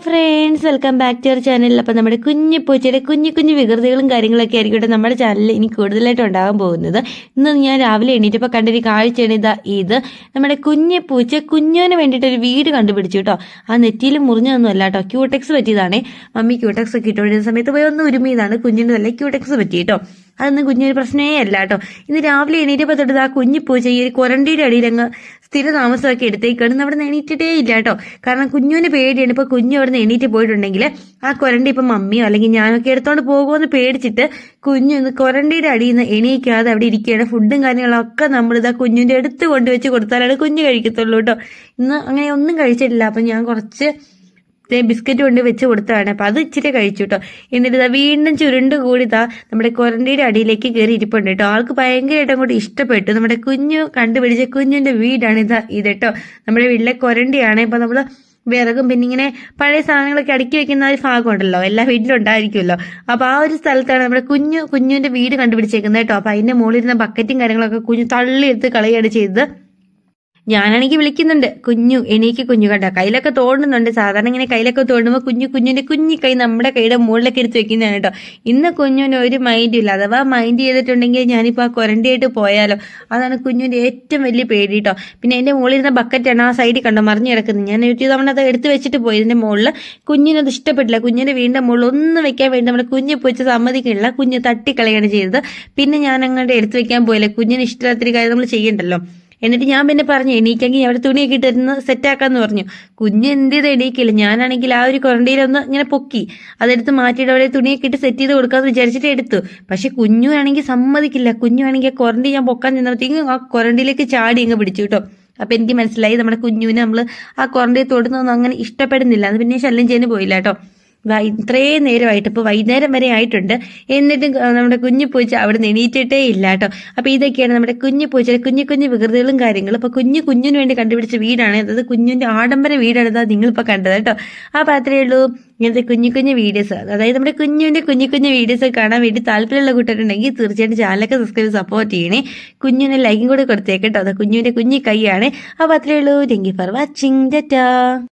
Friends welcome back to our channel അപ്പം നമ്മുടെ കുഞ്ഞു പൂച്ചയുടെ കുഞ്ഞു കുഞ്ഞു വികൃതികളും കാര്യങ്ങളൊക്കെ ആയിരിക്കട്ടെ നമ്മുടെ ചാനലിൽ ഇനി കൂടുതലായിട്ട് ഉണ്ടാകാൻ പോകുന്നത്. ഇന്ന് ഞാൻ രാവിലെ എണീറ്റപ്പോൾ കണ്ടൊരു കാഴ്ചയാണ് ഇതാ ഇത്. നമ്മുടെ കുഞ്ഞു പൂച്ച കുഞ്ഞുവിന് വേണ്ടിയിട്ട് ഒരു വീട് കണ്ടുപിടിച്ചു കേട്ടോ. ആ നെറ്റിയിൽ മുറിഞ്ഞൊന്നും അല്ല കേട്ടോ. ക്യൂടെക്സ് പറ്റിയതാണേ. മമ്മി ക്യൂടെക്സ് ഒക്കെ ഇട്ടുകൊണ്ടിരുന്ന സമയത്ത് പോയി ഒന്ന് ഉരുമിയതാണ്. കുഞ്ഞിന്റെ നല്ല ക്യൂടെക്സ് പറ്റി കേട്ടോ. അതൊന്നും കുഞ്ഞൊരു പ്രശ്നമേ അല്ല കേട്ടോ. ഇന്ന് രാവിലെ എണീറ്റപ്പോൾ തൊട്ട് ആ കുഞ്ഞു പൂച്ച ഈ ഒരു കൊരണ്ടിയുടെ അടിയിൽ അങ്ങ് സ്ഥിര താമസമൊക്കെ എടുത്തേക്കാണ്. അവിടെ നിന്ന് എണീറ്റിട്ടേ ഇല്ല കേട്ടോ. കാരണം കുഞ്ഞുവിന് പേടിയാണ്. ഇപ്പോൾ കുഞ്ഞു അവിടെ നിന്ന് എണീറ്റ് പോയിട്ടുണ്ടെങ്കിൽ ആ കൊരണ്ടി ഇപ്പം മമ്മിയോ അല്ലെങ്കിൽ ഞാനൊക്കെ എടുത്തോണ്ട് പോകുമെന്ന് പേടിച്ചിട്ട് കുഞ്ഞു ഇന്ന് കൊരണ്ടിയുടെ അടിയിൽ നിന്ന് എണീക്കാതെ അവിടെ ഇരിക്കുകയാണ്. ഫുഡും കാര്യങ്ങളൊക്കെ നമ്മളിതാ കുഞ്ഞിന്റെ അടുത്ത് കൊണ്ടുവച്ച് കൊടുത്താലാണ് കുഞ്ഞ് കഴിക്കത്തുള്ളൂ കേട്ടോ. ഇന്ന് അങ്ങനെ ഒന്നും കഴിച്ചിട്ടില്ല. അപ്പം ഞാൻ കുറച്ച് ദേ ബിസ്ക്കറ്റ് കൊണ്ട് വെച്ച് കൊടുത്തതാണ്. അപ്പം അത് ഇച്ചിരി കഴിച്ചു കേട്ടോ എന്നിട്ട് വീണ്ടും ചുരുണ്ട് കൂടി ഇതാ നമ്മുടെ കൊരണ്ടിയുടെ അടിയിലേക്ക് കയറി ഇരിപ്പുണ്ട് കേട്ടോ ആൾക്ക് ഭയങ്കരമായിട്ട് അങ്ങോട്ട് ഇഷ്ടപ്പെട്ടു. നമ്മുടെ കുഞ്ഞു കണ്ടുപിടിച്ച കുഞ്ഞിന്റെ വീടാണ് ഇതാ ഇത് കേട്ടോ നമ്മുടെ വീട്ടിലെ കൊരണ്ടിയാണ് ഇപ്പം നമ്മൾ വിറകും പിന്നെ ഇങ്ങനെ പഴയ സാധനങ്ങളൊക്കെ അടുക്കി വെക്കുന്ന ഒരു ഭാഗമുണ്ടല്ലോ എല്ലാ വീട്ടിലും ഉണ്ടായിരിക്കുമല്ലോ. അപ്പോൾ ആ ഒരു സ്ഥലത്താണ് നമ്മുടെ കുഞ്ഞു കുഞ്ഞുവിന്റെ വീട് കണ്ടുപിടിച്ചേക്കുന്നത് കേട്ടോ അപ്പോൾ അതിന്റെ മുകളിലിരുന്ന ബക്കറ്റും കാര്യങ്ങളൊക്കെ കുഞ്ഞു തള്ളിയെടുത്ത് കളയാണ് ചെയ്തത്. ഞാനാണെങ്കിൽ വിളിക്കുന്നുണ്ട്. കുഞ്ഞു എണീക്ക് കുഞ്ഞു കണ്ട? കയ്യിലൊക്കെ തോണ്ടുന്നുണ്ട്. സാധാരണ ഇങ്ങനെ കയ്യിലൊക്കെ തോണ്ടുമ്പോൾ കുഞ്ഞു കുഞ്ഞിന്റെ കുഞ്ഞു കൈ നമ്മുടെ കൈയുടെ മുകളിലൊക്കെ എടുത്ത് വെക്കുന്നതാണ് കേട്ടോ. ഇന്ന് കുഞ്ഞുവിന് ഒരു മൈൻഡ് ഇല്ല. അഥവാ മൈൻഡ് ചെയ്തിട്ടുണ്ടെങ്കിൽ ഞാനിപ്പോൾ ആ കൊരണ്ടിയായിട്ട് പോയാലോ? അതാണ് കുഞ്ഞിന്റെ ഏറ്റവും വലിയ പേടി കേട്ടോ. പിന്നെ എന്റെ മുകളിൽ ഇരുന്ന ബക്കറ്റാണ് ആ സൈഡിൽ കണ്ടോ? മറിഞ്ഞു കിടക്കുന്നത്. ഞാൻ ഒരു തവണ അത് എടുത്ത് വെച്ചിട്ട് പോയി ഇതിന്റെ മുകളിൽ കുഞ്ഞിനത് ഇഷ്ടപ്പെട്ടില്ല. കുഞ്ഞിന്റെ വീടിന്റെ മുകളിൽ ഒന്നും വെക്കാൻ വേണ്ടി നമ്മുടെ കുഞ്ഞ് പൊച്ച് സമ്മതിക്കില്ല. കുഞ്ഞ് തട്ടിക്കളയാണ് ചെയ്തത്. പിന്നെ ഞാൻ അങ്ങോട്ട് എടുത്ത് വെക്കാൻ പോയില്ല. കുഞ്ഞിന് ഇഷ്ടമില്ലാത്തൊരു കാര്യം നമ്മൾ ചെയ്യണ്ടല്ലോ. എന്നിട്ട് ഞാൻ പിന്നെ പറഞ്ഞു എണീക്കെങ്കിൽ അവിടെ തുണിയൊക്കെ ഇട്ടിരുന്ന് സെറ്റാക്കാന്ന് പറഞ്ഞു. കുഞ്ഞ് എന്ത് എണീക്കില്ല. ഞാനാണെങ്കിൽ ആ ഒരു ക്വാറന്റൈനൊന്ന് ഇങ്ങനെ പൊക്കി അതെടുത്ത് മാറ്റിയിട്ട് അവിടെ തുണിയൊക്കെ ഇട്ട് സെറ്റ് ചെയ്ത് കൊടുക്കാന്ന് വിചാരിച്ചിട്ട് എടുത്തു. പക്ഷെ കുഞ്ഞു ആണെങ്കിൽ സമ്മതിക്കില്ല. കുഞ്ഞു ആണെങ്കിൽ ക്വാറന്റൈൻ ഞാൻ പൊക്കാൻ ചെന്നപ്പോഴത്തേക്കും ആ ക്വാറന്റൈനിലേക്ക് ചാടി അങ്ങ് പിടിച്ചു കേട്ടോ. അപ്പൊ എനിക്ക് മനസ്സിലായി നമ്മുടെ കുഞ്ഞുവിനെ നമ്മൾ ആ ക്വാറന്റൈൻ തൊടുന്നൊന്നും അങ്ങനെ ഇഷ്ടപ്പെടുന്നില്ല. അത് പിന്നെ ശല്യം ചെയ്യാൻ പോയില്ല കേട്ടോ. വൈ- ഇത്രയും നേരമായിട്ട് ഇപ്പോൾ വൈകുന്നേരം വരെ ആയിട്ടുണ്ട്. എന്നിട്ടും നമ്മുടെ കുഞ്ഞു പൂച്ച അവിടെ നിന്ന് എണീറ്റിട്ടേ ഇല്ല കേട്ടോ. അപ്പോൾ ഇതൊക്കെയാണ് നമ്മുടെ കുഞ്ഞു പൂച്ചയുടെ കുഞ്ഞു കുഞ്ഞു വികൃതികളും കാര്യങ്ങളും. അപ്പോൾ കുഞ്ഞു കുഞ്ഞിന് വേണ്ടി കണ്ടുപിടിച്ച വീടാണ്. അതായത് കുഞ്ഞിന്റെ ആഡംബര വീടാണ് നിങ്ങളിപ്പോൾ കണ്ടത് കേട്ടോ. അപ്പോൾ അത്രയേ ഉള്ളൂ ഇങ്ങനത്തെ കുഞ്ഞു കുഞ്ഞു വീഡിയോസ്. അതായത് നമ്മുടെ കുഞ്ഞുവിന്റെ കുഞ്ഞു കുഞ്ഞു വീഡിയോസ് കാണാൻ വേണ്ടി താല്പര്യമുള്ള കൂട്ടുകാരുണ്ടെങ്കിൽ തീർച്ചയായിട്ടും ചാനലൊക്കെ സബ്സ്ക്രൈബ് സപ്പോർട്ട് ചെയ്യണേ. കുഞ്ഞിന് ലൈക്കും കൂടെ കൊടുത്തേക്കട്ടോ അത് കുഞ്ഞുവിന്റെ കുഞ്ഞു കൈയാണ്. അപ്പോൾ അത്രയേ ഉള്ളൂ. Thank you for watching Tata